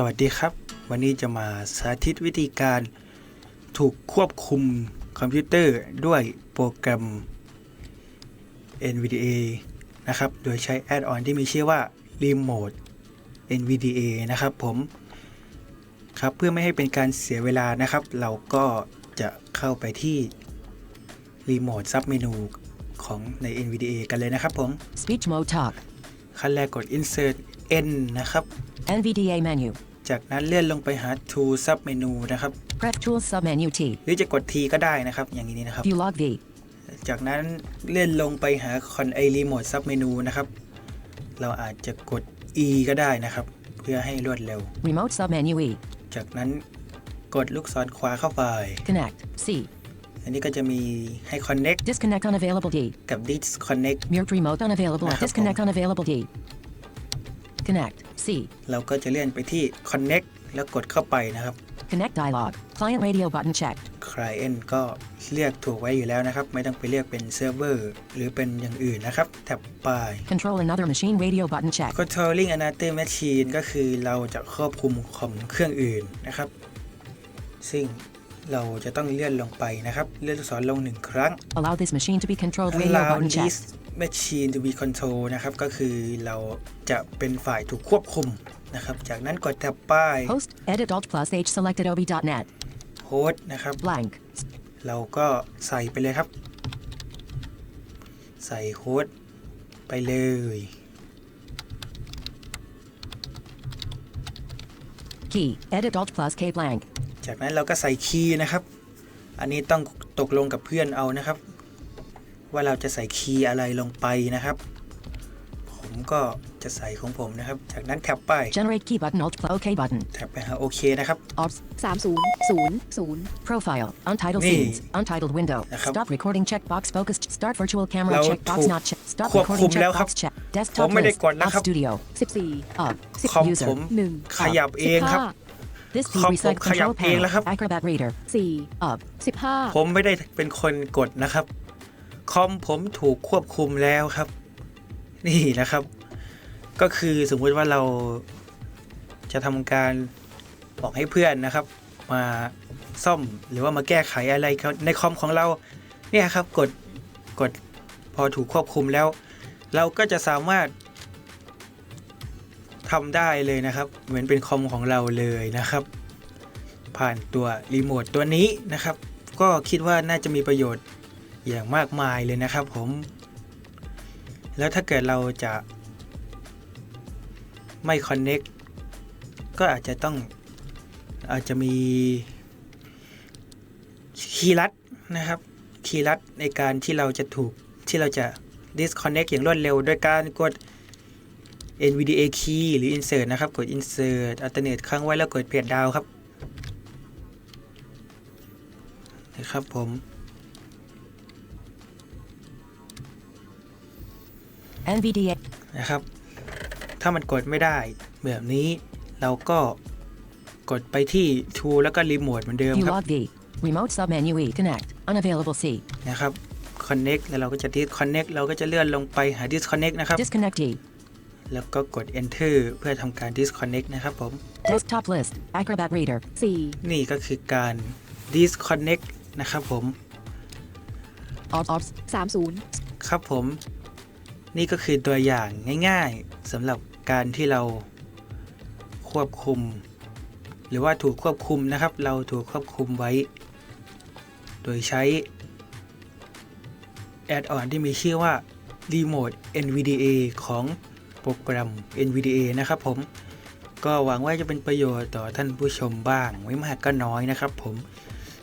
สวัสดีครับ วันนี้จะมาสาธิตวิธีการถูกควบคุมคอมพิวเตอร์ด้วยโปรแกรม NVDA นะครับ โดยใช้แอดออนที่มีชื่อว่า Remote NVDA นะครับผม ครับเพื่อไม่ให้เป็นการเสียเวลานะครับ เราก็จะเข้าไปที่ Remote Sub Menu ของใน NVDA กันเลยนะครับผม Speech mode talk. ขั้นแรกกด Insert N นะครับ NVDA menu. จากนั้นเลื่อนลงไปหา Tool Sub Menu นะครับ Press Tools submenu T. หรือจะกด T ก็ได้นะครับ อย่างนี้นะครับ View log V. จากนั้นเลื่อนลงไปหา Con a Remote Sub Menu นะครับ เราอาจจะกด E ก็ได้นะครับ เพื่อให้รวดเร็ว Remote submenu E. จากนั้นกดลูกศรขวาเข้าไป Connect. C. อันนี้ก็จะมีให้ Connect Disconnect unavailable D. กับ Disconnect Mute remote unavailable. Nakapon. Disconnect unavailable D. Connect. C. เราก็จะเลื่อนไปที่ Connect แล้วกดเข้าไปนะครับ Connect dialog. Client radio button checked. Client ก็เลือกถูกไว้อยู่แล้วนะครับ ไม่ต้องไปเลือกเป็นเซิร์ฟเวอร์หรือเป็นอย่างอื่นนะครับแท็บไป Control another machine radio button checked. Controlling another machine ก็คือเราจะควบคุมคอมเครื่องอื่นนะครับ ซึ่งเราจะต้องเลื่อนลงไปนะครับ เลื่อนลูกศรลงหนึ่งครั้ง Allow this machine to be controlled radio allow button this checked. Machine to be control นะครับ ก็คือเราจะเป็นฝ่ายถูกควบคุมนะครับ จากนั้นกดแท็บป้าย Host edit alt plus h selected ob.net. โฮสต์นะครับ Blank. เราก็ใส่ไปเลยครับ ใส่โฮสต์ไปเลย Key. Edit alt plus k blank. จากนั้นเราก็ใส่คีย์นะครับ อันนี้ต้องตกลงกับเพื่อนเอานะครับ ว่าเราจะใส่คีย์อะไรลงไปนะครับ ผมก็จะใส่ของผมนะครับ จากนั้นแท็บไป Generate key button alt plus OK button. แท็บไปหาโอเคนะครับ Alt สามศูนย์ศูนย์ศูนย์ Profile. Untitled Nee. scenes. Untitled window. Nakap- Stop recording checkbox focused. Start virtual camera Lao checkbox ถูก not check. Stop ควบ recording คุมแล้วครับ checkbox check. ผม Desktop ไม่ได้ list. กดนะ Off ครับ studio. สิบสี่ Up. คอม User. ผมหนึ่งขยับเองครับ This คอม view ผม resize ขยับ control เองแล้วครับ panel. Acrobat reader. สี่ Up. สิบห้าผมไม่ได้เป็นคนกดนะครับ คอมผมถูกควบคุมแล้วครับ นี่นะครับ ก็คือสมมุติว่าเราจะทำการบอกให้เพื่อนนะครับ มาซ่อมหรือว่ามาแก้ไขอะไรในคอมของเราเนี่ยครับกดกดพอถูกควบคุมแล้ว เราก็จะสามารถทำได้เลยนะครับ เหมือนเป็นคอมของเราเลยนะครับ ผ่านตัวรีโมทตัวนี้นะครับ ก็คิดว่าน่าจะมีประโยชน์ อย่างมากมายเลยนะครับผม แล้วถ้าเกิดเราจะไม่ Connect ก็อาจจะต้องอาจจะมีคีย์ลัดนะครับคีย์ลัดในการที่เราจะถูกที่เราจะ disconnect อย่างรวดเร็วโดยการกด NVDA key หรือ insert นะครับ กด insert alternate ค้างไว้แล้วกดเปลี่ยนดาวครับ นะครับผม NVDA. นะครับ ถ้ามันกดไม่ได้แบบนี้เราก็กดไปที่ Tool แล้วก็ Remote เหมือนเดิม View ครับ log V. Remote submenu E. Connect. Unavailable C. นะครับ Connect แล้วเราก็จะ Disconnect เราก็จะเลื่อนลงไปหา Disconnect นะครับ Disconnect D. แล้วก็กด Enter เพื่อทำการ Disconnect นะครับผม Desktop list. Acrobat reader. สี่นี่ก็คือการ Disconnect นะครับผม Alt Alt. สามศูนย์ครับผม นี่ก็คือตัวอย่างง่ายๆสำหรับการที่เราควบคุม หรือว่าถูกควบคุมนะครับ เราถูกควบคุมไว้ โดยใช้แอดออนที่มีชื่อว่า Remote NVDA ของโปรแกรม NVDA นะครับผม ก็หวังว่าจะเป็นประโยชน์ต่อท่านผู้ชมบ้าง ไม่มากก็น้อยนะครับผม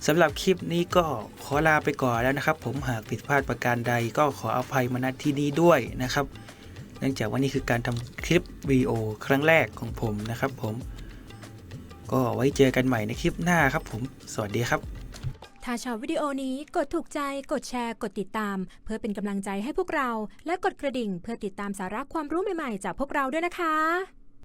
สำหรับคลิปนี้ก็ขอลาไปก่อนแล้วนะครับ ผมหากผิดพลาดประการใดก็ขออภัยมาณที่นี้ด้วยนะครับ เนื่องจากว่านี่คือการทำคลิปวีโอครั้งแรกของผมนะครับ ผม ก็ไว้เจอกันใหม่ในคลิปหน้าครับ ผม สวัสดีครับ ถ้าชอบวิดีโอนี้กดถูกใจ กดแชร์ กดติดตาม เพื่อเป็นกำลังใจให้พวกเรา และกดกระดิ่งเพื่อติดตามสาระความรู้ใหม่ๆ จากพวกเราด้วยนะคะ